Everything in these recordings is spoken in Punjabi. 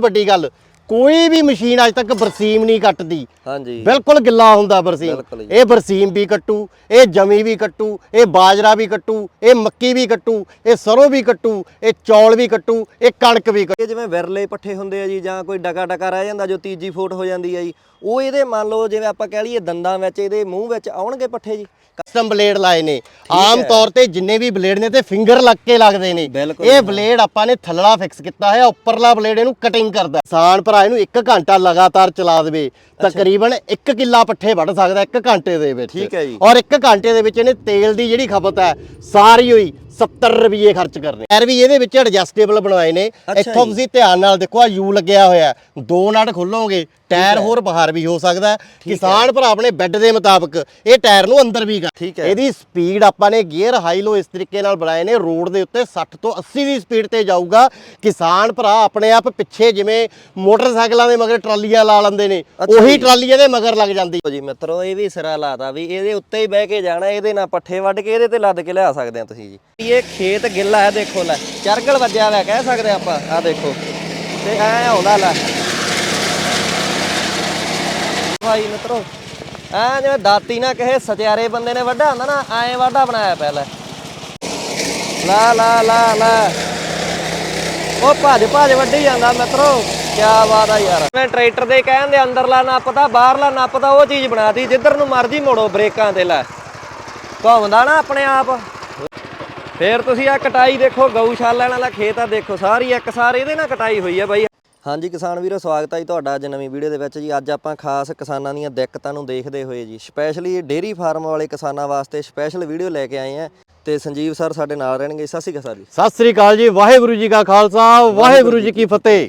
ਵੱਡੀ ਗੱਲ। ਕੋਈ ਵੀ ਮਸ਼ੀਨ ਅੱਜ ਤੱਕ ਬਰਸੀਮ ਨਹੀਂ ਕੱਟਦੀ। ਹਾਂਜੀ। ਬਿਲਕੁਲ ਗਿੱਲਾ ਹੁੰਦਾ ਬਰਸੀਮ। ਬਿਲਕੁਲ ਜੀ। ਇਹ ਬਰਸੀਮ ਵੀ ਕੱਟੂ ਇਹ ਜਮੀ ਵੀ ਕੱਟੂ ਇਹ ਬਾਜਰਾ ਵੀ ਕੱਟੂ ਇਹ ਮੱਕੀ ਵੀ ਕੱਟੂ ਇਹ ਸਰੋਂ ਵੀ ਕੱਟੂ ਇਹ ਚੌਲ ਵੀ ਕੱਟੂ ਇਹ ਕਣਕ ਵੀ ਕੱਟੂ। ਇਹ ਜਿਵੇਂ ਵਿਰਲੇ ਪੱਠੇ ਹੁੰਦੇ ਆ ਜੀ ਜਾਂ ਕੋਈ ਡਕਾ ਡਕਾ ਰਹਿ ਜਾਂਦਾ ਜੋ ਤੀਜੀ ਫੋਟ ਹੋ ਜਾਂਦੀ ਆ ਜੀ ਉਹ ਇਹਦੇ ਮੰਨ ਲਓ ਜਿਵੇਂ ਆਪਾਂ ਕਹਿ ਲਈਏ ਦੰਦਾਂ ਵਿੱਚ ਇਹਦੇ ਮੂੰਹ ਵਿੱਚ ਆਉਣਗੇ ਪੱਠੇ ਜੀ? ਕਸਟਮ ਬਲੇਡ ਲਾਏ ਨੇ। ਆਮ ਤੌਰ ਤੇ ਜਿੰਨੇ ਵੀ ਬਲੇਡ ਨੇ ਤੇ ਫਿੰਗਰ ਲੱਗ ਕੇ ਲੱਗਦੇ ਨੇ। ਬਿਲਕੁਲ ਇਹ ਬਲੇਡ ਆਪਾਂ ਨੇ ਥੱਲੜਾ ਫਿਕਸ ਕੀਤਾ ਹੋਇਆ ਉੱਪਰਲਾ ਬਲੇਡ ਇਹਨੂੰ ਕਟਿੰਗ ਕਰਦਾ। ਕਿਸਾਨ ਭਰਾ ਇਹਨੂੰ 1 ਘੰਟਾ ਲਗਾਤਾਰ ਚਲਾ ਦੇਵੇ। ਤਕਰੀਬਨ 1 ਕਿੱਲਾ ਪੱਠੇ ਵੱਢ ਸਕਦਾ 1 ਘੰਟੇ ਦੇ ਵਿੱਚ। ਠੀਕ ਹੈ ਜੀ। ਔਰ 1 ਘੰਟੇ ਦੇ ਵਿੱਚ ਇਹਨੇ ਤੇਲ ਦੀ ਜਿਹੜੀ ਖਪਤ ਹੈ ਸਾਰੀ ਹੋਈ। 70 ਰੁਪਏ ਖਰਚ ਕਰਨੇ ਐਰ ਵੀ ਇਹਦੇ ਵਿੱਚ ਐਡਜਸਟੇਬਲ ਬਣਵਾਏ ਨੇ ਇੱਥੋਂ। ਤੁਸੀਂ ਧਿਆਨ ਨਾਲ ਦੇਖੋ ਆ ਯੂ ਲੱਗਿਆ ਹੋਇਆ। ਦੋ ਨਟ ਖੋਲੋਗੇ ਟਾਇਰ ਹੋਰ ਬਾਹਰ ਵੀ ਹੋ ਸਕਦਾ। ਕਿਸਾਨ ਭਰਾ ਆਪਣੇ ਬੈੱਡ ਦੇ ਮੁਤਾਬਕ ਇਹ ਟਾਇਰ ਨੂੰ ਅੰਦਰ ਵੀ ਕਰ ਠੀਕ ਹੈ। ਇਹਦੀ ਸਪੀਡ ਆਪਾਂ ਨੇ ਗੀਅਰ ਹਾਈ ਲੋ ਇਸ ਤਰੀਕੇ ਨਾਲ ਬਣਾਏ ਨੇ ਰੋਡ ਦੇ ਉੱਤੇ 60 ਤੋਂ 80 ਦੀ ਸਪੀਡ ਤੇ ਜਾਊਗਾ ਕਿਸਾਨ ਭਰਾ ਆਪਣੇ ਆਪ ਪਿੱਛੇ ਜਿਵੇਂ ਮੋਟਰਸਾਈਕਲਾਂ ਦੇ ਮਗਰ ਟਰਾਲੀਆਂ ਲਾ ਲੈਂਦੇ ਨੇ ਉਹੀ ਜੀ। ਟਰਾਲੀ ਇਹਦੇ ਮਗਰ ਲੱਗ ਜਾਂਦੀ ਜੀ ਮਿੱਤਰੋ ਇਹ ਵੀ ਸਿਰਾ ਲਾਤਾ ਵੀ ਇਹਦੇ ਉੱਤੇ ਹੀ ਬਹਿ ਕੇ ਜਾਣਾ ਇਹਦੇ ਨਾਲ ਪੱਠੇ ਵੱਢ ਕੇ ਇਹਦੇ ਤੇ ਲੱਦ ਕੇ ਲਿਆ ਸਕਦੇ ਆ ਤੁਸੀਂ ਜੀ ਇਹ ਖੇਤ ਗਿੱਲਾ ਹੈ, ਦੇਖੋ ਲੈ। ਚਰਗਲ ਵੱਜਿਆ ਹੋਇਆ, ਕਹਿ ਸਕਦੇ ਆਪਾਂ। ਆ ਦੇਖੋ। ਤੇ ਐ ਆਉਂਦਾ, ਲੈ। ਭਾਈ ਮਿੱਤਰੋ, ਐ ਜਿਵੇਂ ਦਾਤੀ ਨਾ ਕਹੇ, ਸਤਿਆਰੇ ਬੰਦੇ ਨੇ ਵੱਢਾ ਹੁੰਦਾ ਨਾ, ਐ ਵਾਢਾ ਬਣਾਇਆ ਪਿਆ, ਲੈ। ਲਾ ਲਾ ਲਾ ਲਾ। ਉਹ ਭੱਜ ਭੱਜ ਵੱਢੀ ਜਾਂਦਾ ਮਿੱਤਰੋ। ਕੀ ਬਾਤ ਆ ਯਾਰ। ਮੈਂ ਟਰੈਕਟਰ ਦੇ ਕਹਿਣ ਦੇ ਅੰਦਰਲਾ ਨੱਪ ਨੱਪਦਾ ਬਾਹਰਲਾ ਨੱਪਦਾ, ਉਹ ਚੀਜ਼ ਬਣਾਤੀ, ਜਿੱਧਰ ਨੂੰ ਮਰਜ਼ੀ ਮੋੜੋ ਬ੍ਰੇਕਾਂ ਤੇ, ਲੈ। ਘੁੰਮਦਾ ਨਾ ਆਪਣੇ ਆਪ। ਫੇਰ ਤੁਸੀਂ ਆ ਕਟਾਈ ਦੇਖੋ ਗਊਸ਼ਾਲਾ ਵਾਲਾ ਖੇਤ ਆ ਦੇਖੋ ਸਾਰੀ ਇੱਕ ਸਾਰ ਇਹਦੇ ਨਾਲ ਕਟਾਈ ਹੋਈ ਹੈ ਬਾਈ। ਹਾਂਜੀ ਕਿਸਾਨ ਵੀਰੋ ਸਵਾਗਤ ਹੈ ਜੀ ਤੁਹਾਡਾ ਅੱਜ ਨਵੀਂ ਵੀਡੀਓ ਦੇ ਵਿੱਚ ਜੀ। ਅੱਜ ਆਪਾਂ ਖਾਸ ਕਿਸਾਨਾਂ ਦੀਆਂ ਦਿੱਕਤਾਂ ਨੂੰ ਦੇਖਦੇ ਹੋਏ ਜੀ। ਸਪੈਸ਼ਲੀ ਡੇਅਰੀ ਫਾਰਮ ਵਾਲੇ ਕਿਸਾਨਾਂ ਵਾਸਤੇ ਸਪੈਸ਼ਲ ਵੀਡੀਓ ਲੈ ਕੇ ਆਏ ਆ ਤੇ ਸੰਜੀਵ ਸਰ ਸਾਡੇ ਨਾਲ ਰਹਿਣਗੇ। ਸਤਿ ਸ਼੍ਰੀ ਅਕਾਲ ਸਰ ਜੀ। ਸਤਿ ਸ੍ਰੀ ਅਕਾਲ ਜੀ। ਵਾਹਿਗੁਰੂ ਜੀ ਕਾ ਖਾਲਸਾ ਵਾਹਿਗੁਰੂ ਜੀ ਕੀ ਫਤਿਹ।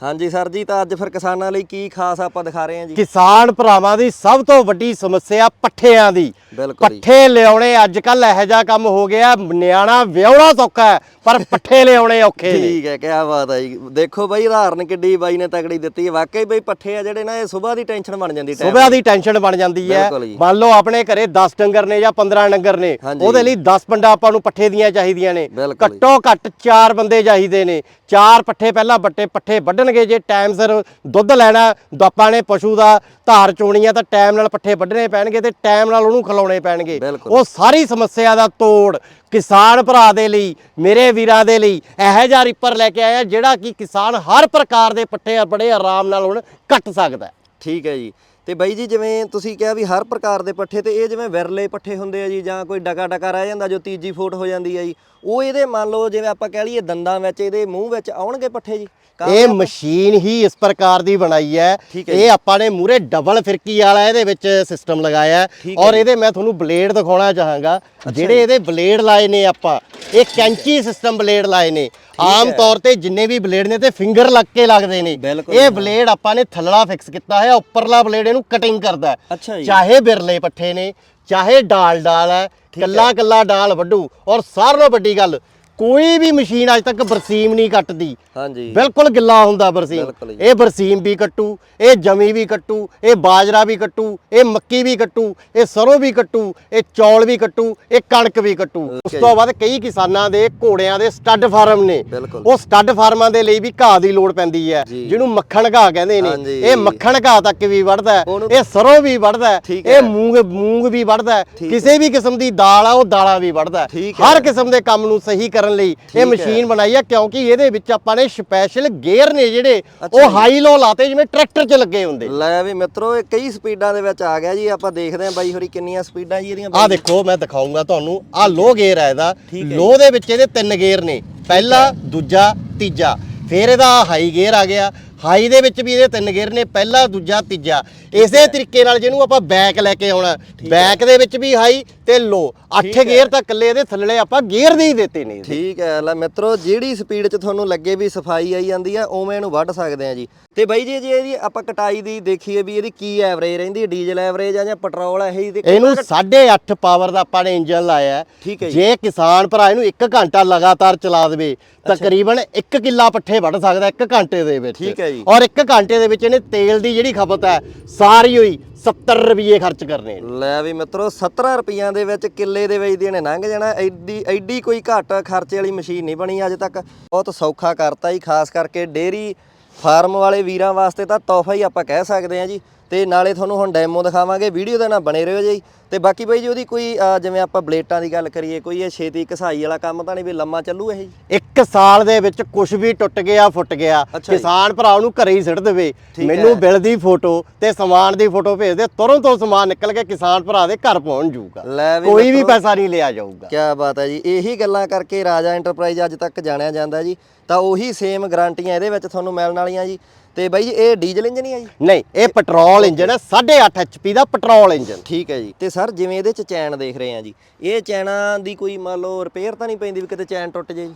ਹਾਂਜੀ ਸਰ ਜੀ ਤਾਂ ਅੱਜ ਫਿਰ ਕਿਸਾਨਾਂ ਲਈ ਕੀ ਖਾਸ ਆਪਾਂ ਦਿਖਾ ਰਹੇ ਹਾਂ ਜੀ? ਕਿਸਾਨ ਭਰਾਵਾਂ ਦੀ ਸਭ ਤੋਂ ਵੱਡੀ ਸਮੱਸਿਆ ਪੱਠਿਆਂ ਦੀ। ਬਿਲਕੁਲ ਜੀ। ਪੱਠੇ ਲਿਆਉਣੇ ਅੱਜ ਕੱਲ ਇਹੋ ਜਿਹਾ ਕੰਮ ਹੋ ਗਿਆ ਨਿਆਣਾ ਵਿਆਹਣਾ ਸੌਖਾ ਹੈ ਪਰ ਪੱਠੇ ਲਿਆਉਣੇ ਔਖੇ ਨੇ। ਠੀਕ ਹੈ ਕਿਆ ਬਾਤ ਹੈ ਜੀ। ਦੇਖੋ ਬਾਈ ਉਦਾਹਰਨ ਕਿੱਡੀ ਬਾਈ ਨੇ ਤਕੜੀ ਦਿੱਤੀ ਹੈ। ਵਾਕਈ ਬਈ ਪੱਠੇ ਆ ਜਿਹੜੇ ਨਾ ਇਹ ਸਵੇਰ ਦੀ ਟੈਨਸ਼ਨ ਬਣ ਜਾਂਦੀ ਟਾਈਮ ਸੁਬਹ ਦੀ। ਟੈਨਸ਼ਨ ਬਣ ਜਾਂਦੀ ਹੈ। ਬਿਲਕੁਲ ਜੀ। ਮੰਨ ਲਓ ਆਪਣੇ ਘਰੇ 10 ਡੰਗਰ ਨੇ ਜਾਂ 15 ਡੰਗਰ ਨੇ ਹਾਂਜੀ। ਉਹਦੇ ਲਈ 10 ਪੰਡਾ ਆਪਾਂ ਨੂੰ ਪੱਠੇ ਦੀਆਂ ਚਾਹੀਦੀਆਂ ਨੇ। ਬਿਲਕੁਲ ਜੀ। ਘੱਟੋ ਘੱਟ 4 ਬੰਦੇ ਚਾਹੀਦੇ ਨੇ। ਚਾਰ ਪੱਠੇ ਪਹਿਲਾਂ ਬੱਟੇ ਪੱਠੇ ਵੱਢਣਗੇ ਜੇ ਟਾਈਮ ਸਿਰ ਦੁੱਧ ਲੈਣਾ ਦ- ਆਪਾਂ ਨੇ ਪਸ਼ੂ ਦਾ ਧਾਰ ਚੋਣੀ ਆ ਤਾਂ ਟਾਈਮ ਨਾਲ ਪੱਠੇ ਵੱਢਣੇ ਪੈਣਗੇ ਤੇ ਟਾਈਮ ਨਾਲ ਉਹਨੂੰ ਖਿਲਾਉਣੇ ਪੈਣਗੇ। ਉਹ ਸਾਰੀ ਸਮੱਸਿਆ ਦਾ ਤੋੜ ਕਿਸਾਨ ਭਰਾ ਦੇ ਲਈ ਮੇਰੇ ਵੀਰਾਂ ਦੇ ਲਈ ਇਹੋ ਜਿਹਾ ਰਿਪਰ ਲੈ ਕੇ ਆਇਆ ਜਿਹੜਾ ਕਿ ਕਿਸਾਨ ਹਰ ਪ੍ਰਕਾਰ ਦੇ ਪੱਠੇ ਬੜੇ ਆਰਾਮ ਨਾਲ ਹੁਣ ਕੱਟ ਸਕਦਾ ਠੀਕ ਹੈ ਜੀ। ਤੇ ਬਾਈ ਜੀ ਜਿਵੇਂ ਤੁਸੀਂ ਕਿਹਾ ਵੀ ਹਰ ਪ੍ਰਕਾਰ ਦੇ ਪੱਠੇ ਤੇ ਇਹ ਜਿਵੇਂ ਵਿਰਲੇ ਪੱਠੇ ਹੁੰਦੇ ਆ ਜੀ ਜਾਂ ਕੋਈ ਡਕਾ ਡਕਾ ਰਹਿ ਜਾਂਦਾ ਜੋ ਤੀਜੀ ਫੋਟ ਹੋ ਜਾਂਦੀ ਹੈ ਜੀ ਉਹ ਇਹਦੇ ਮੰਨ ਲਓ ਜਿਵੇਂ ਆਪਾਂ ਕਹਿ ਲਈਏ ਦੰਦਾਂ ਵਿੱਚ ਇਹਦੇ ਮੂੰਹ ਵਿੱਚ ਆਉਣਗੇ ਪੱਠੇ ਜੀ? ਇਹ ਮਸ਼ੀਨ ਹੀ ਇਸ ਪ੍ਰਕਾਰ ਦੀ ਬਣਾਈ ਹੈ। ਹੈ ਇਹ ਆਪਾਂ ਨੇ ਮੂਰੇ ਡਬਲ ਫਿਰਕੀ ਵਾਲਾ ਇਹਦੇ ਵਿੱਚ ਸਿਸਟਮ ਲਗਾਇਆ ਹੈ। ਹੈ ਔਰ ਇਹਦੇ ਮੈਂ ਤੁਹਾਨੂੰ ਬਲੇਡ ਦਿਖਾਉਣਾ ਚਾਹਾਂਗਾ। ਜਿਹੜੇ ਇਹਦੇ ਬਲੇਡ ਲਾਏ ਨੇ ਆਪਾਂ ਇਹ ਕੈਂਚੀ ਸਿਸਟਮ ਬਲੇਡ ਲਾਏ ਨੇ। ਆਮ ਤੌਰ ਤੇ ਜਿੰਨੇ ਵੀ ਬਲੇਡ ਨੇ ਤੇ ਫਿੰਗਰ ਲੱਗ ਕੇ ਲੱਗਦੇ ਨੇ। ਇਹ ਬਲੇਡ ਆਪਾਂ ਨੇ ਥੱਲੜਾ ਫਿਕਸ ਕੀਤਾ ਹੋਇਆ ਉੱਪਰਲਾ ਬਲੇਡ ਇਹਨੂੰ ਕਟਿੰਗ ਕਰਦਾ ਹੈ। ਅੱਛਾ ਜੀ। ਚਾਹੇ ਬਿਰਲੇ ਪੱਠੇ ਨੇ ਚਾਹੇ ਡਾਲ ਡਾਲ ਹੈ। ਕੱਲਾ ਕੱਲਾ ਡਾਲ ਵੱਢੂ। ਔਰ ਸਾਰਿਆਂ ਨਾਲੋਂ ਵੱਡੀ ਗੱਲ ਕੋਈ ਵੀ ਮਸ਼ੀਨ ਅੱਜ ਤੱਕ ਬਰਸੀਮ ਨਹੀਂ ਕੱਟਦੀ। ਹਾਂਜੀ। ਬਿਲਕੁਲ ਗਿੱਲਾ ਹੁੰਦਾ ਬਰਸੀਮ। ਬਿਲਕੁਲ ਜੀ। ਇਹ ਬਰਸੀਮ ਵੀ ਕੱਟੂ ਇਹ ਜਮੀ ਵੀ ਕੱਟੂ ਇਹ ਬਾਜਰਾ ਵੀ ਕੱਟੂ ਇਹ ਮੱਕੀ ਵੀ ਕੱਟੂ ਇਹ ਸਰੋਂ ਵੀ ਕੱਟੂ ਇਹ ਚੌਲ ਵੀ ਕੱਟੂ ਇਹ ਕਣਕ ਵੀ ਕੱਟੂ। ਉਸ ਤੋਂ ਬਾਅਦ ਕਈ ਕਿਸਾਨਾਂ ਦੇ ਘੋੜਿਆਂ ਦੇ ਸਟੱਡ ਫਾਰਮ ਨੇ। ਬਿਲਕੁਲ। ਉਹ ਸਟੱਡ ਫਾਰਮਾਂ ਦੇ ਲਈ ਵੀ ਘਾਹ ਦੀ ਲੋੜ ਪੈਂਦੀ ਹੈ ਜੀ। ਜਿਹਨੂੰ ਮੱਖਣ ਘਾਹ ਕਹਿੰਦੇ ਨੇ। ਹਾਂਜੀ। ਇਹ ਮੱਖਣ ਘਾਹ ਤੱਕ ਵੀ ਵੱਢਦਾ ਹੈ ਉਹਨੂੰ- ਇਹ ਸਰੋਂ ਵੀ ਵੱਢਦਾ ਹੈ ਠੀਕ ਹੈ। ਇਹ ਮੂੰਗ ਮੂੰਗ ਵੀ ਵੱਢਦਾ ਹੈ। ਕਿਸੇ ਵੀ ਕਿਸਮ ਦੀ ਦਾਲ ਆ ਉਹ ਦਾਲਾਂ ਵੀ ਵੱਢਦਾ ਹੈ। ਠੀਕ ਹਰ ਕਿਸਮ ਦੇ ਕੰਮ ਨੂੰ ਸਹੀ ਕਰਨ ਲਈ। ਇਹ ਮਸ਼ੀਨ ਬਣਾਈ ਹੈ ਕਿਉਂਕਿ ਇਹਦੇ ਵਿੱਚ ਆਪਾਂ ਨੇ ਸਪੈਸ਼ਲ ਗੇਅਰ ਨੇ ਜਿਹੜੇ ਉਹ ਹਾਈ ਲੋ ਲਾਤੇ ਜਿਵੇਂ ਟਰੈਕਟਰ 'ਚ ਲੱਗੇ ਹੁੰਦੇ। ਲੈ ਵੀ ਮਿੱਤਰੋ ਇਹ ਕਈ ਸਪੀਡਾਂ ਦੇ ਵਿੱਚ ਆ ਗਿਆ ਜੀ। ਆਪਾਂ ਦੇਖਦੇ ਹਾਂ ਬਾਈ ਹੋਰੀ ਕਿੰਨੀਆਂ ਸਪੀਡਾਂ ਜੀ ਇਹਦੀਆਂ ਆਹ ਦੇਖੋ ਮੈਂ ਦਿਖਾਉਂਗਾ ਤੁਹਾਨੂੰ। ਆਹ ਲੋ ਗੇਅਰ ਹੈ ਇਹਦਾ ਲੋ ਦੇ ਵਿੱਚ ਇਹਦੇ ਤਿੰਨ ਗੇਅਰ ਨੇ। ਪਹਿਲਾ ਦੂਜਾ ਤੀਜਾ। ਫਿਰ ਇਹਦਾ ਹਾਈ ਗੇਅਰ ਆ ਗਿਆ। ਹਾਈ ਦੇ ਵਿੱਚ ਵੀ ਇਹਦੇ ਤਿੰਨ ਗੇਅਰ ਨੇ ਪਹਿਲਾ ਦੂਜਾ ਤੀਜਾ। ਇਸੇ ਤਰੀਕੇ ਨਾਲ ਜਿਹਨੂੰ ਆਪਾਂ ਬੈਕ ਲੈ ਕੇ ਆਉਣਾ। ਬੈਕ ਦੇ ਵਿੱਚ ਵੀ ਹਾਈ ਤੇ ਲੋ ਅੱਠ ਗੇਅਰ ਤਾਂ ਇਕੱਲੇ ਇਹਦੇ ਥੱਲੇ ਆਪਾਂ ਗੇਅਰ ਦੇ ਹੀ ਦਿੱਤੇ ਨੇ ਇਹਦੇ। ਠੀਕ ਹੈ ਲੈ ਮਿੱਤਰੋ ਜਿਹੜੀ ਸਪੀਡ 'ਚ ਤੁਹਾਨੂੰ ਲੱਗੇ ਵੀ ਸਫ਼ਾਈ ਆਈ ਜਾਂਦੀ ਆ ਉਵੇਂ ਇਹਨੂੰ ਵੱਢ ਸਕਦੇ ਆ ਜੀ। ਤੇ ਬਾਈ ਜੀ ਜੇ ਇਹਦੀ ਆਪਾਂ ਕਟਾਈ ਦੀ ਦੇਖੀਏ ਵੀ ਇਹਦੀ ਕੀ ਐਵਰੇਜ ਰਹਿੰਦੀ ਹੈ ਡੀਜ਼ਲ ਐਵਰੇਜ ਆ ਜਾਂ ਪੈਟਰੋਲ ਹੈ ਇਹ ਇਹਨੂੰ 8.5 ਪਾਵਰ ਦਾ ਆਪਾਂ ਨੇ ਇੰਜਨ ਲਾਇਆ ਹੈ। ਠੀਕ ਹੈ ਜੀ। ਜੇ ਕਿਸਾਨ ਭਰਾ ਇਹਨੂੰ 1 ਘੰਟਾ ਲਗਾਤਾਰ ਚਲਾ ਦੇਵੇ ਤਕਰੀਬਨ 1 ਕਿੱਲਾ ਪੱਠੇ ਵੱਢ ਸਕਦਾ 1 ਘੰਟੇ ਦੇ ਵਿੱਚ। ਠੀਕ ਹੈ ਜੀ। ਔਰ 1 ਘੰਟੇ ਦੇ ਵਿੱਚ ਇਹਨੇ ਤੇਲ ਦੀ ਜਿਹੜੀ ਖਪਤ ਹੈ ਸਾਰੀ ਹੋਈ 70 ਰੁਪਏ ਖਰਚ ਕਰਨੇ ਨੇ। ਲੈ ਵੀ ਮਿੱਤਰੋ 17 ਰੁਪਈਆਂ ਦੇ ਵਿੱਚ ਕਿੱਲੇ ਦੇ ਵਿੱਚ ਦੀ ਨੇ ਲੰਘ ਜਾਣਾ। ਐਡੀ ਐਡੀ ਕੋਈ ਘੱਟ ਖਰਚੇ ਵਾਲੀ ਮਸ਼ੀਨ ਨਹੀਂ ਬਣੀ ਅੱਜ ਤੱਕ। ਬਹੁਤ ਸੌਖਾ ਕਰਤਾ ਜੀ ਖਾਸ ਕਰਕੇ ਡੇਰੀ ਫਾਰਮ ਵਾਲੇ ਵੀਰਾਂ ਵਾਸਤੇ ਤਾਂ ਤੋਹਫਾ ਹੀ ਆਪਾਂ ਕਹਿ ਸਕਦੇ ਹਾਂ ਜੀ। ਤੇ ਨਾਲੇ ਤੁਹਾਨੂੰ ਹੁਣ ਡੈਮੋ ਦਿਖਾਵਾਂਗੇ ਵੀਡੀਓ ਦੇ ਨਾਲ ਬਣੇ ਰਹੋ ਜੀ। ਤੇ ਬਾਕੀ ਬਾਈ ਜੀ ਉਹਦੀ ਕੋਈ ਜਿਵੇਂ ਆਪਾਂ ਬਲੇਟਾਂ ਦੀ ਗੱਲ ਕਰੀਏ ਕੋਈ ਇਹ ਛੇਤੀ ਘਸਾਈ ਵਾਲਾ ਕੰਮ ਤਾਂ ਨਹੀਂ ਵੀ ਲੰਮਾ ਚੱਲੂ ਇਹ ਜੀ? ਇੱਕ ਸਾਲ ਦੇ ਵਿੱਚ ਕੁਝ ਵੀ ਟੁੱਟ ਗਿਆ ਫੁੱਟ ਗਿਆ। ਕਿਸਾਨ ਭਰਾ ਉਹਨੂੰ ਘਰੇ ਹੀ ਸਿੱਟ ਦੇਵੇ। ਮੈਨੂੰ। ਬਿੱਲ ਦੀ ਫੋਟੋ ਤੇ ਸਮਾਨ ਦੀ ਫੋਟੋ ਭੇਜ ਦੇ ਤੁਰੰਤ ਉਹ ਸਮਾਨ ਨਿਕਲ ਕੇ ਕਿਸਾਨ ਭਰਾ ਦੇ ਘਰ ਪਹੁੰਚ ਜਾਊਗਾ। ਕੋਈ ਵੀ ਪੈਸਾ ਨਹੀਂ ਲਿਆ ਜਾਊਗਾ। ਕੀ ਬਾਤ ਹੈ ਜੀ। ਇਹੀ ਗੱਲਾਂ ਕਰਕੇ ਰਾਜਾ ਐਂਟਰਪ੍ਰਾਈਜ਼ ਅੱਜ ਤੱਕ ਜਾਣਿਆ ਜਾਂਦਾ ਜੀ। ਤਾਂ ਉਹੀ ਸੇਮ ਗਾਰੰਟੀਆਂ ਇਹਦੇ ਵਿੱਚ ਤੁਹਾਨੂੰ ਮਿਲਣ ਵਾਲੀਆਂ ਜੀ। ਤੇ ਬਾਈ ਜੀ ਇਹ ਡੀਜ਼ਲ ਇੰਜਨ ਹੀ ਆ ਜੀ? ਨਹੀਂ ਇਹ ਪੈਟਰੋਲ ਇੰਜਨ ਹੈ 8.5 ਐਚਪੀ ਦਾ ਪੈਟਰੋਲ ਇੰਜਨ। ਠੀਕ ਹੈ ਜੀ। ਤੇ ਸਰ ਜਿਵੇਂ ਇਹਦੇ ਚ ਚੈਨ ਦੇਖ ਰਹੇ ਆ ਜੀ ਇਹ ਚੈਨਾਂ ਦੀ ਕੋਈ ਮੰਨ ਲਓ ਰਿਪੇਅਰ ਤਾਂ ਨਹੀਂ ਪੈਂਦੀ ਵੀ ਕਿਤੇ ਚੈਨ ਟੁੱਟ ਜੇ ਜੀ?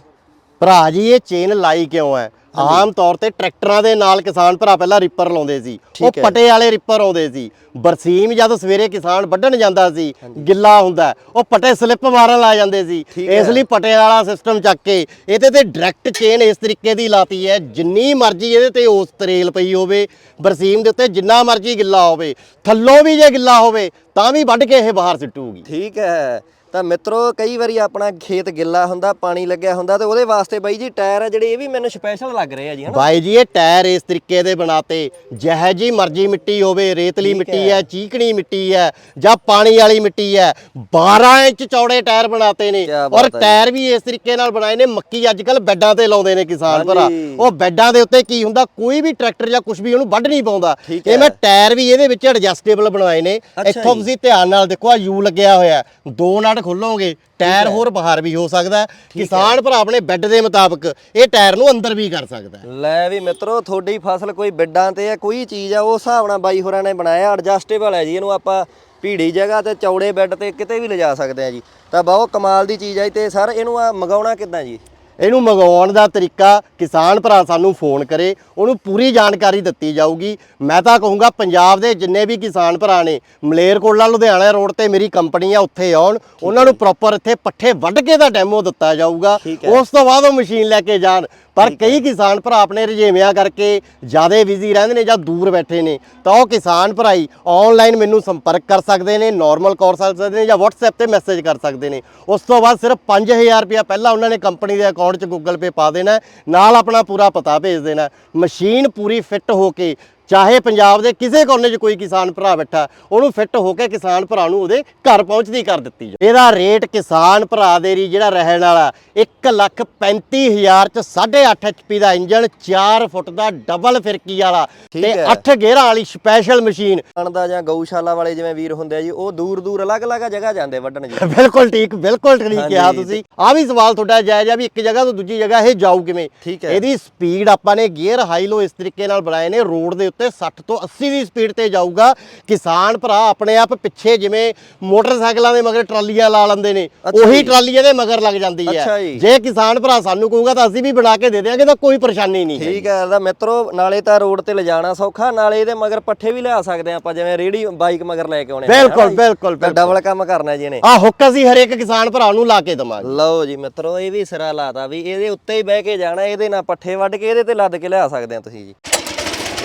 ਭਰਾ ਜੀ ਇਹ ਚੇਨ ਲਾਈ ਕਿਉਂ ਹੈ? ਆਮ ਤੌਰ ਤੇ ਟਰੈਕਟਰਾਂ ਦੇ ਨਾਲ ਕਿਸਾਨ ਭਰਾ ਪਹਿਲਾਂ ਰਿਪਰ ਲਾਉਂਦੇ ਸੀ। ਉਹ। ਪਟੇ ਵਾਲੇ ਰਿਪਰ ਆਉਂਦੇ ਸੀ। ਬਰਸੀਮ ਜਦ ਸਵੇਰੇ ਕਿਸਾਨ ਵੱਢਣ ਜਾਂਦਾ ਸੀ ਗਿੱਲਾ ਹੁੰਦਾ ਉਹ ਪਟੇ ਸਲਿੱਪ ਮਾਰਨ ਲਾ ਜਾਂਦੇ ਸੀ। ਇਸ ਲਈ ਪਟੇ ਵਾਲਾ ਸਿਸਟਮ ਚੱਕ ਕੇ ਇਹਦੇ ਤੇ ਡਾਇਰੈਕਟ ਚੇਨ ਇਸ ਤਰੀਕੇ ਦੀ ਲਾਤੀ ਹੈ ਜਿੰਨੀ ਮਰਜ਼ੀ ਇਹਦੇ ਤੇ ਉਸ ਤਰੇਲ ਪਈ ਹੋਵੇ ਬਰਸੀਮ ਦੇ ਉੱਤੇ ਜਿੰਨਾ ਮਰਜ਼ੀ ਗਿੱਲਾ ਹੋਵੇ ਥੱਲੋਂ ਵੀ ਜੇ ਗਿੱਲਾ ਹੋਵੇ ਤਾਂ ਵੀ ਵੱਢ ਕੇ ਇਹ ਬਾਹਰ ਸਿੱਟੂਗੀ। ਠੀਕ ਹੈ। ਤਾਂ ਮਿੱਤਰੋ ਕਈ ਵਾਰੀ ਆਪਣਾ ਖੇਤ ਗਿੱਲਾ ਹੁੰਦਾ ਪਾਣੀ ਲੱਗਿਆ ਹੁੰਦਾ ਤੇ ਉਹਦੇ ਵਾਸਤੇ ਬਾਈ ਜੀ ਟਾਇਰ ਆ ਜਿਹੜੇ ਇਹ ਵੀ ਮੈਨੂੰ ਸਪੈਸ਼ਲ ਲੱਗ ਰਹੇ ਆ ਜੀ ਹਨਾ ਬਾਈ ਜੀ ਇਹ ਟਾਇਰ ਇਸ ਤਰੀਕੇ ਦੇ ਬਣਾਤੇ ਜਿਹੇ ਜੀ ਮਰਜ਼ੀ ਮਿੱਟੀ ਹੋਵੇ ਰੇਤਲੀ ਮਿੱਟੀ ਹੈ ਚੀਕਣੀ ਮਿੱਟੀ ਹੈ ਜਾਂ ਪਾਣੀ ਵਾਲੀ ਮਿੱਟੀ ਹੈ 12 ਇੰਚ ਚੌੜੇ ਟਾਇਰ ਬਣਾਤੇ ਨੇ ਕਿਆ ਬਾਤ ਔਰ ਹੈ। ਟਾਇਰ ਵੀ ਇਸ ਤਰੀਕੇ ਨਾਲ ਬਣਾਏ ਨੇ ਮੱਕੀ ਅੱਜ ਕੱਲ ਬੈੱਡਾਂ ਤੇ ਲਾਉਂਦੇ ਨੇ ਕਿਸਾਨ ਭਰਾ ਹਾਂਜੀ। ਉਹ ਬੈੱਡਾਂ ਦੇ ਉੱਤੇ ਕੀ ਹੁੰਦਾ ਕੋਈ ਵੀ ਟਰੈਕਟਰ ਜਾਂ ਕੁਝ ਵੀ ਉਹਨੂੰ ਵੱਢ ਨਹੀਂ ਪਾਉਂਦਾ ਠੀਕ ਇਹ। ਮੈਂ ਟਾਇਰ ਵੀ ਇਹਦੇ ਵਿੱਚ ਐਡਜਸਟੇਬਲ ਬਣਾਏ ਨੇ ਅੱਛਾ ਇੱਥੋਂ ਜੀ। ਤੁਸੀਂ ਧਿਆਨ ਨਾਲ ਦੇਖੋ ਆ ਯੂ ਲੱਗਿਆ ਹੋਇਆ ਹੈ। ਦੋ ਨਟ ਖੋਲੋਗੇ ਟਾਇਰ ਹੋਰ ਬਾਹਰ ਵੀ ਹੋ ਸਕਦਾ ਹੈ। ਕਿਸਾਨ ਭਰਾ ਆਪਣੇ ਬੈੱਡ ਦੇ ਮੁਤਾਬਕ ਇਹ ਟਾਇਰ ਨੂੰ ਅੰਦਰ ਵੀ ਕਰ ਸਕਦਾ ਹੈ। ਲੈ ਵੀ ਮਿੱਤਰੋ ਤੁਹਾਡੀ ਫਸਲ ਕੋਈ ਬਿੱਡਾਂ ਤੇ ਆ ਕੋਈ ਚੀਜ਼ ਆ ਉਸ ਹਿਸਾਬ ਨਾਲ ਬਾਈ ਹੋਰਾਂ ਨੇ ਬਣਾਇਆ ਐਡਜਸਟੇਬਲ ਹੈ ਜੀ ਇਹਨੂੰ ਆਪਾਂ ਭੀੜੀ ਜਗ੍ਹਾ ਤੇ ਚੌੜੇ ਬੈੱਡ ਤੇ ਕਿਤੇ ਵੀ ਲਿਜਾ ਸਕਦੇ ਆ ਜੀ। ਤਾਂ ਬਹੁਤ ਕਮਾਲ ਦੀ ਚੀਜ਼ ਆ ਜੀ ਤੇ ਸਰ ਇਹਨੂੰ ਆ ਮੰਗਾਉਣਾ ਕਿੱਦਾਂ ਜੀ? ਇਹਨੂੰ ਮੰਗਵਾਉਣ ਦਾ ਤਰੀਕਾ ਕਿਸਾਨ ਭਰਾ ਸਾਨੂੰ ਫੋਨ ਕਰੇ ਉਹਨੂੰ ਪੂਰੀ ਜਾਣਕਾਰੀ ਦਿੱਤੀ ਜਾਊਗੀ। ਮੈਂ ਤਾਂ ਕਹੂੰਗਾ ਪੰਜਾਬ ਦੇ ਜਿੰਨੇ ਵੀ ਕਿਸਾਨ ਭਰਾ ਨੇ ਮਲੇਰਕੋਟਲਾ ਲੁਧਿਆਣਾ ਰੋਡ ਤੇ ਮੇਰੀ ਕੰਪਨੀ ਆ ਉੱਥੇ ਆਉਣ। ਉਹਨਾਂ ਨੂੰ ਪ੍ਰੋਪਰ ਇੱਥੇ ਪੱਠੇ ਵੱਢ ਕੇ ਦਾ ਡੈਮੋ ਦਿੱਤਾ ਜਾਊਗਾ। ਉਸ ਤੋਂ ਬਾਅਦ ਉਹ ਮਸ਼ੀਨ ਲੈ ਕੇ ਜਾਣ। ਪਰ ਕਈ ਕਿਸਾਨ ਭਰਾ ਆਪਣੇ ਰਜੇਵਿਆਂ ਕਰਕੇ ਜ਼ਿਆਦਾ ਬਿਜ਼ੀ ਰਹਿੰਦੇ ਨੇ ਜਾਂ ਦੂਰ ਬੈਠੇ ਨੇ ਤਾਂ ਉਹ ਕਿਸਾਨ ਭਰਾਈ ਆਨਲਾਈਨ ਮੈਨੂੰ ਸੰਪਰਕ ਕਰ ਸਕਦੇ ਨੇ ਨਾਰਮਲ ਕਾਲ ਕਰ ਸਕਦੇ ਨੇ ਜਾਂ WhatsApp ਤੇ ਮੈਸੇਜ ਕਰ ਸਕਦੇ ਨੇ ਉਸ ਤੋਂ ਬਾਅਦ ਸਿਰਫ 5000 ਰੁਪਇਆ ਪਹਿਲਾਂ ਉਹਨਾਂ ਨੇ ਕੰਪਨੀ ਦੇ ਅਕਾਊਂਟ 'ਚ Google Pay ਪਾ ਦੇਣਾ ਨਾਲ ਆਪਣਾ ਪੂਰਾ ਪਤਾ ਭੇਜ ਦੇਣਾ। ਮਸ਼ੀਨ ਪੂਰੀ ਫਿੱਟ ਹੋ ਕੇ ਚਾਹੇ ਪੰਜਾਬ ਦੇ ਕਿਸੇ ਕੋਨੇ 'ਚ ਕੋਈ ਕਿਸਾਨ ਭਰਾ ਬੈਠਾ ਉਹਨੂੰ ਫਿੱਟ ਹੋ ਕੇ ਕਿਸਾਨ ਭਰਾ ਨੂੰ ਉਹਦੇ ਘਰ ਪਹੁੰਚਦੀ ਕਰ ਦਿੱਤੀ ਜਾਵੇ ਇਹਦਾ ਰੇਟ ਕਿਸਾਨ ਭਰਾ ਦੇ ਲਈ ਜਿਹੜਾ ਰਹਿਣ ਵਾਲਾ 1 ਲੱਖ 35000 ਚ 8.5 ਐਚਪੀ ਦਾ ਇੰਜਨ 4 ਫੁੱਟ ਦਾ ਡਬਲ ਫਿਰਕੀ ਵਾਲਾ ਤੇ ਹੈ। 8 ਗੇਅਰਾਂ ਵਾਲੀ ਸਪੈਸ਼ਲ ਮਸ਼ੀਨ ਦਾ ਜਾਂ ਗਊਸ਼ਾਲਾ ਵਾਲੇ ਜਿਵੇਂ ਵੀਰ ਹੁੰਦੇ ਆ ਜੀ ਉਹ ਦੂਰ ਦੂਰ ਅਲੱਗ-ਅਲੱਗ ਜਗ੍ਹਾ ਜਾਂਦੇ ਵੱਢਣ ਜੀ। ਬਿਲਕੁਲ ਠੀਕ ਬਿਲਕੁਲ ਠੀਕ ਕਿਹਾ ਤੁਸੀਂ। ਆ ਵੀ ਸਵਾਲ ਤੁਹਾਡਾ ਜਾਇਜ਼ ਆ ਵੀ ਇੱਕ ਜਗ੍ਹਾ ਤੋਂ ਦੂਜੀ ਜਗ੍ਹਾ ਇਹ ਜਾਊ ਕਿਵੇਂ। ਇਹਦੀ ਸਪੀਡ ਆਪਾਂ ਨੇ ਗੇਅਰ ਹਾਈ ਲੋ ਇਸ ਤਰੀਕੇ ਨਾਲ ਬਣਾਏ ਨੇ ਰੋਡ ਦੇ ਉੱਤੇ 60 ਤੋਂ 80 ਦੀ ਸਪੀਡ ਤੇ ਜਾਊਗਾ। ਕਿਸਾਨ ਭਰਾ ਆਪਣੇ ਆਪ ਪਿੱਛੇ ਜਿਵੇਂ ਮੋਟਰਸਾਈਕਲਾਂ ਦੇ ਮਗਰ ਟਰਾਲੀਆਂ ਲਾ ਲੈਂਦੇ ਨੇ ਉਹੀ। ਟਰਾਲੀ ਇਹਦੇ ਮਗਰ ਲੱਗ ਜਾਂਦੀ ਹੈ। ਜੀ। ਕਿਸਾਨ ਭਰਾ ਸਾਨੂੰ ਕਹੂਗਾ ਤਾਂ ਅਸੀਂ ਵੀ ਬਣਾ ਕੇ ਦੇ ਦਿਆਂਗੇ ਤਾਂ ਕੋਈ ਪਰੇਸ਼ਾਨੀ ਨਹੀਂ ਠੀਕ ਹੈ ਤਾਂ ਮਿੱਤਰੋ ਨਾਲੇ ਤਾਂ ਰੋਡ ਤੇ ਲਿਜਾਣਾ ਸੌਖਾ ਨਾਲੇ ਇਹਦੇ ਮਗਰ ਪੱਠੇ ਵੀ ਲਿਆ ਸਕਦੇ ਆ ਆਪਾਂ ਜਿਵੇਂ ਰੇੜੀ ਬਾਈਕ ਮਗਰ ਲੈ ਕੇ ਆਉਣੇ ਬਿਲਕੁਲ, ਬਿਲਕੁਲ। ਡਬਲ ਕੰਮ ਕਰਨਾ ਜੀ ਇਹਨੇ। ਆ ਹੁੱਕ ਅਸੀਂ ਹਰੇਕ ਕਿਸਾਨ ਭਰਾ ਨੂੰ ਲਾ ਕੇ ਦਵਾਂਗੇ। ਲਓ ਜੀ ਮਿੱਤਰੋ ਇਹ ਵੀ ਸਿਰਾ ਲਾਤਾ ਵੀ ਇਹਦੇ ਉੱਤੇ ਹੀ ਬਹਿ ਕੇ ਜਾਣਾ ਇਹਦੇ ਨਾਲ ਪੱਠੇ ਵੱਢ ਕੇ ਇਹਦੇ ਤੇ ਲੱਦ ਕੇ ਲਿਆ ਸਕਦੇ ਆ ਤੁਸੀਂ ਜੀ।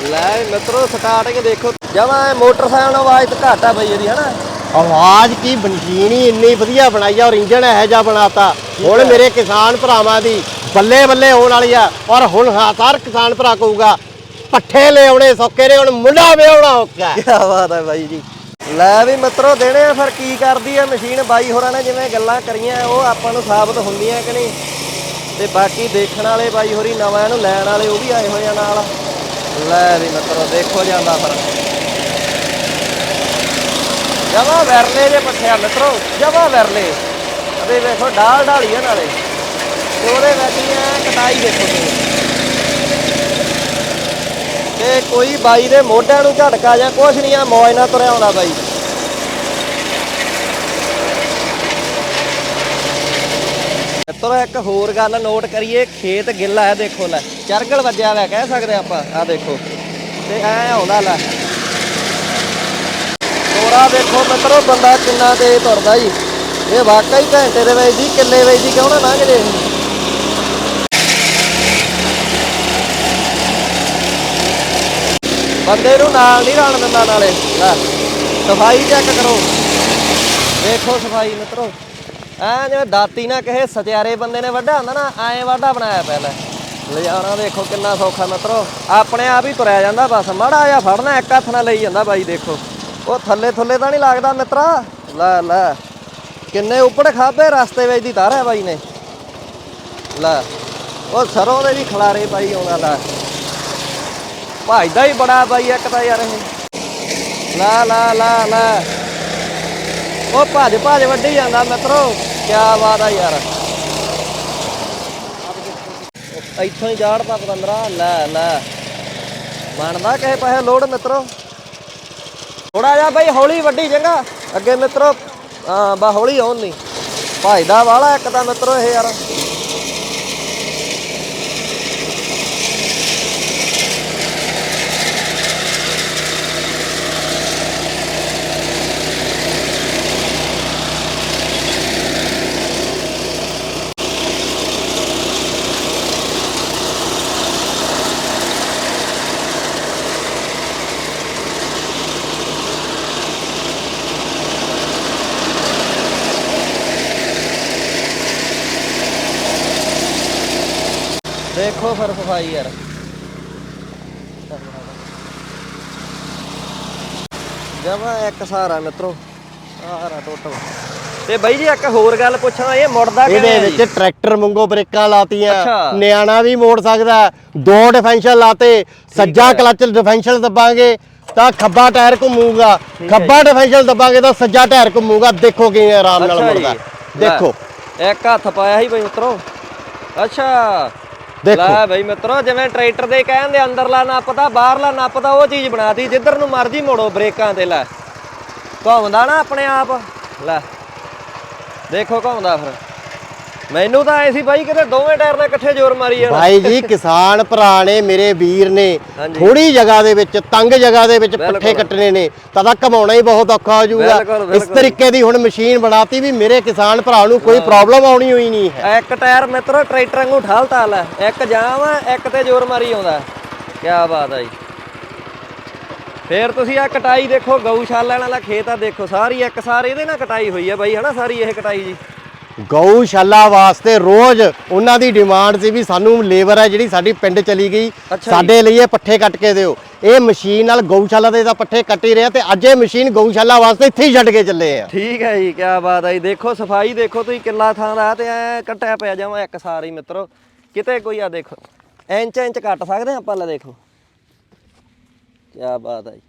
ਲੈ ਮਿੱਤਰੋ ਸਟਾਰਟਿੰਗ ਦੇਖੋ। ਜਮਾ ਮੋਟਰਸਾਈਕਲ ਆਵਾਜ਼ ਤਾਂ ਘੱਟ ਆ ਬਈ ਇਹਦੀ ਹਨਾ? ਆਵਾਜ਼ ਕੀ ਹੀ ਇੰਨੀ ਵਧੀਆ ਬਣਾਈ ਆ ਔਰ ਇੰਜਨ ਇਹੋ ਜਿਹਾ ਬਣਾਤਾ। ਹੁਣ ਮੇਰੇ ਕਿਸਾਨ ਭਰਾਵਾਂ ਦੀ ਬੱਲੇ ਬੱਲੇ ਹੋਣ ਵਾਲੀ ਆ ਔਰ ਹੁਣ ਹਰ ਕਿਸਾਨ ਭਰਾ ਕਹੂਗਾ ਪੱਠੇ ਲੈ ਆਉਣੇ ਸੌਕੇ ਨੇ ਹੁਣ ਮੁੰਡਾ ਵਿਆਉਣਾ ਔਖਾ ਕੀ ਬਾਤ ਹੈ ਬਾਈ ਜੀ। ਲੈ ਵੀ ਮਿੱਤਰੋ ਦੇਣੇ ਆ ਫਿਰ ਕੀ ਕਰਦੀ ਆ ਮਸ਼ੀਨ? ਬਾਈ ਹੋਰਾਂ ਨੇ ਜਿਵੇਂ ਗੱਲਾਂ ਕਰੀਆਂ ਉਹ ਆਪਾਂ ਨੂੰ ਸਾਬਤ ਹੁੰਦੀਆਂ ਕਿ ਨਹੀਂ? ਤੇ ਬਾਕੀ ਦੇਖਣ ਵਾਲੇ ਬਾਈ ਹੋਰੀ ਨਵਾਂ ਇਹਨੂੰ ਲੈਣ ਵਾਲੇ ਉਹ ਵੀ ਆਏ ਹੋਏ ਆ ਨਾਲ। ਲੈ ਵੀ ਮਿੱਤਰੋ, ਦੇਖੋ ਜਾਂਦਾ ਫਿਰ ਜਮਾ ਵਰਲੇ ਜੇ ਪੱਠਿਆ ਮਿੱਤਰੋ, ਜਮਾ ਵਰਲੇ। ਅਤੇ ਵੇਖੋ, ਡਾਲ ਢਾਲੀ ਆ ਨਾਲੇ। ਤੇ ਉਹਦੇ ਵਿੱਚ ਹੀ ਕਟਾਈ ਦੇਖੋ ਤੇ ਕੋਈ ਬਾਈ ਦੇ ਮੋਢਿਆਂ ਨੂੰ ਝਟਕਾ ਜਾਂ ਕੁਛ ਨਹੀਂ ਆ, ਮੌਜ ਨਾਲ ਤੁਰਿਆ ਆਉਂਦਾ ਬਾਈ। ਮਿੱਤਰੋ ਇੱਕ ਹੋਰ ਗੱਲ ਨੋਟ ਕਰੀਏ, ਖੇਤ ਗਿੱਲਾ ਹੈ, ਦੇਖੋ ਲੈ, ਚਰਗਲ ਵੱਜਿਆ ਹੋਇਆ ਕਹਿ ਸਕਦੇ ਆਪਾਂ ਆ ਦੇਖੋ, ਤੇ ਐ ਆਉਂਦਾ ਲੈ। ਤੋਰਾ ਦੇਖੋ ਮਿੱਤਰੋ, ਬੰਦਾ ਕਿੰਨਾ ਤੇਜ਼ ਤੁਰਦਾ ਜੀ। ਇਹ ਵਾਕਈ ਘੰਟੇ ਦੇ ਵਿੱਚ ਦੀ ਕਿੱਲੇ ਵਿੱਚ ਦੀ ਕਿਉਂ ਨਾ ਲੰਘ ਜੇ ਬੰਦੇ ਨੂੰ ਨਾਲ ਨਹੀਂ ਰਣ ਦਿੰਦਾ ਨਾਲੇ ਸਫ਼ਾਈ ਚੈੱਕ ਕਰੋ। ਦੇਖੋ ਸਫ਼ਾਈ ਮਿੱਤਰੋ। ਐ ਜਿਵੇਂ ਦਾਤੀ ਨਾ ਕਹੇ, ਸਤਿਆਰੇ ਬੰਦੇ ਨੇ ਵੱਡਾ ਹੁੰਦਾ ਨਾ, ਐਂ ਵਾਢਾ ਬਣਾਇਆ ਪਿਆ ਲੈ। ਲਿਜਾਣਾ ਦੇਖੋ ਕਿੰਨਾ ਸੌਖਾ ਮਿੱਤਰੋ। ਆਪਣੇ ਆਪ ਹੀ ਤੁਰਿਆ ਜਾਂਦਾ ਬਸ, ਮਾੜਾ ਜਿਹਾ ਫੜਨਾ, ਇੱਕ ਹੱਥ ਨਾਲ ਲਈ ਜਾਂਦਾ ਬਾਈ, ਦੇਖੋ। ਉਹ ਥੱਲੇ ਥੱਲੇ ਤਾਂ ਨਹੀਂ ਲੱਗਦਾ ਮਿੱਤਰਾ। ਲੈ ਲੈ। ਕਿੰਨੇ ਉੱਪਰ ਖਾਬੇ, ਰਸਤੇ ਵਿੱਚ ਦੀ ਤਾਰਿਆ ਬਾਈ ਨੇ। ਲੈ। ਉਹ ਸਰੋਂ ਦੇ ਵੀ ਖਲਾਰੇ ਬਾਈ ਆਉਂਦਾ ਲੈ। ਭਾਈਦਾ ਹੀ ਬੜਾ ਬਾਈ, ਇੱਕ ਤਾਂ ਯਾਰ ਇਹ। ਲਾ ਲਾ ਲਾ ਲਾ। ਉਹ ਭੱਜ ਭੱਜ ਵੱਢੀ ਜਾਂਦਾ ਮਿੱਤਰੋ। ਕੀ ਬਾਤ ਆ ਯਾਰ। ਇੱਥੋਂ ਹੀ ਜਾੜਦਾ ਪਤੰਦਰਾ ਲੈ ਲੈ। ਬਣਦਾ ਕਹੇ ਪੈਸੇ ਲੋੜ ਮਿੱਤਰੋ। ਥੋੜਾ ਜਿਹਾ ਬਈ ਹੌਲੀ ਵੱਡੀ ਜੰਗਾ ਅੱਗੇ ਮਿੱਤਰੋ, ਹਾਂ ਬਾ ਹੌਲੀ ਆਉਣ ਨਹੀਂ ਭਾਈਦਾ ਵਾਲਾ ਇੱਕ ਤਾਂ ਮਿੱਤਰੋ ਇਹ ਯਾਰ। ਦੇਖੋ ਫਿਰ ਸਫ਼ਾਈ ਯਾਰ। ਜਮਾ ਇੱਕ ਸਹਾਰਾ ਮਿੱਤਰੋ। ਆਰਾ ਟੋਟਲ ਤੇ ਬਾਈ ਜੀ ਇੱਕ ਹੋਰ ਗੱਲ ਪੁੱਛਾਂ ਇਹ ਮੁੜਦਾ ਇਹਦੇ ਕਿਵੇਂ ਜੀ? ਵਿੱਚ ਟਰੈਕਟਰ ਵਾਂਗੂ ਬ੍ਰੇਕਾਂ ਲਾਤੀਆਂ। ਨਿਆਣਾ ਵੀ ਮੋੜ ਸਕਦਾ। ਦੋ ਡਿਫੈਂਸ਼ਲ ਲਾਤੇ। ਸੱਜਾ। ਕਲਚ ਡਿਫੈਂਸ਼ਲ ਦਬਾਂਗੇ ਤਾਂ ਖੱਬਾ ਟਾਇਰ ਘੁੰਮੂਗਾ। ਖੱਬਾ ਡਿਫੈਂਸ਼ਲ ਦਬਾਂਗੇ ਤਾਂ ਸੱਜਾ ਟਾਇਰ ਘੁੰਮੂਗਾ। ਦੇਖੋ ਕਿਵੇਂ ਆਰਾਮ ਨਾਲ। ਮੁੜਦਾ। ਦੇਖੋ। ਇੱਕ ਹੱਥ ਪਾਇਆ ਸੀ ਬਈ ਮਿੱਤਰੋ। ਅੱਛਾ। ਦੇਖੋ। ਲੈ ਬਈ ਮਿੱਤਰੋ, ਜਿਵੇਂ ਟਰੈਕਟਰ ਦੇ ਕਹਿਣ ਕਹਿੰਦੇ ਅੰਦਰਲਾ ਨੱਪਦਾ, ਬਾਹਰਲਾ ਨੱਪਦਾ, ਉਹ ਚੀਜ਼ ਬਣਾਤੀ ਜਿੱਧਰ ਨੂੰ ਮਰਜ਼ੀ ਮੋੜੋ ਬ੍ਰੇਕਾਂ ਤੇ, ਲੈ। ਘੁੰਮਦਾ ਨਾ ਆਪਣੇ ਆਪ। ਲੈ। ਦੇਖੋ ਘੁੰਮਦਾ ਫਿਰ। ਮੈਨੂੰ ਤਾਂ ਐ ਸੀ ਬਾਈ ਕਿਤੇ ਦੋਵੇਂ ਟਾਇਰ ਨਾਲ ਇਕੱਠੇ ਜ਼ੋਰ ਮਾਰੀ ਜਾਣਾ। ਭਾਈ ਜੀ ਕਿਸਾਨ ਭਰਾ ਨੇ ਮੇਰੇ ਵੀਰ ਨੇ। ਹਾਂਜੀ। ਥੋੜੀ ਜਗ੍ਹਾ ਦੇ ਵਿੱਚ ਤੰਗ ਜਗ੍ਹਾ ਦੇ ਵਿੱਚ ਬਿਲਕੁਲ। ਪੱਠੇ ਕੱਟਣੇ ਨੇ। ਤਾਂ ਤਾਂ ਕਮਾਉਣਾ ਹੀ ਬਹੁਤ ਔਖਾ ਹੋ ਜਾਊਗਾ। ਬਿਲਕੁਲ, ਇਸ ਬਿਲਕੁਲ। ਤਰੀਕੇ ਦੀ ਹੁਣ ਮਸ਼ੀਨ ਬਣਾਤੀ ਵੀ ਮੇਰੇ ਕਿਸਾਨ ਭਰਾ ਨੂੰ ਕੋਈ ਪ੍ਰੋਬਲਮ ਆਉਣੀ ਹੋਈ ਨਹੀਂ ਹੈ। ਇੱਕ ਟਾਇਰ ਮਿੱਤਰੋ ਟਰੈਕਟਰ ਵਾਂਗੂ ਠਾਲਤਾ ਲੈ ਇੱਕ ਜਾਮ ਆ ਇੱਕ ਤੇ ਜ਼ੋਰ ਮਾਰੀ ਆਉਂਦਾ ਕੀ ਬਾਤ ਆ ਜੀ। ਫੇਰ ਤੁਸੀਂ ਆ ਕਟਾਈ ਦੇਖੋ ਗਊਸ਼ਾਲਾ ਵਾਲਾ ਖੇਤ ਆ ਦੇਖੋ। ਸਾਰੀ ਇੱਕ ਸਾਰ ਇਹਦੇ ਨਾਲ ਕਟਾਈ ਹੋਈ ਆ ਬਾਈ ਹਨਾ ਸਾਰੀ ਇਹ ਕਟਾਈ ਜੀ? ਗਊਸ਼ਾਲਾ ਵਾਸਤੇ ਰੋਜ਼ ਉਹਨਾਂ ਦੀ ਡਿਮਾਂਡ ਸੀ ਵੀ ਸਾਨੂੰ ਲੇਬਰ ਹੈ ਜਿਹੜੀ ਸਾਡੀ ਪਿੰਡ ਚਲੀ ਗਈ। ਸਾਡੇ ਲਈ ਇਹ ਪੱਠੇ ਕੱਟ ਕੇ ਦਿਓ। ਇਹ ਮਸ਼ੀਨ ਨਾਲ ਗਊਸ਼ਾਲਾ ਦੇ ਤਾਂ ਪੱਠੇ ਕੱਟ ਹੀ ਰਿਹਾ ਤੇ ਅੱਜ ਇਹ ਮਸ਼ੀਨ ਗਊਸ਼ਾਲਾ ਵਾਸਤੇ ਇੱਥੇ ਹੀ ਛੱਡ ਕੇ ਚੱਲੇ ਆ। ਠੀਕ ਹੈ ਜੀ ਕੀ ਬਾਤ ਆ ਜੀ। ਦੇਖੋ ਸਫ਼ਾਈ ਦੇਖੋ ਤੁਸੀਂ ਕਿੱਲਾ ਥਾਂ ਦਾ ਤੇ ਐ ਕੱਟਿਆ ਪਿਆ ਜਾਵਾਂ ਇੱਕ ਸਾਰ ਹੀ ਮਿੱਤਰੋ। ਕਿਤੇ ਕੋਈ ਆ ਦੇਖੋ। ਇੰਚ ਇੰਚ ਕੱਟ ਸਕਦੇ ਆਪਾਂ ਲੈ ਦੇਖੋ। ਕੀ ਬਾਤ ਆ ਜੀ।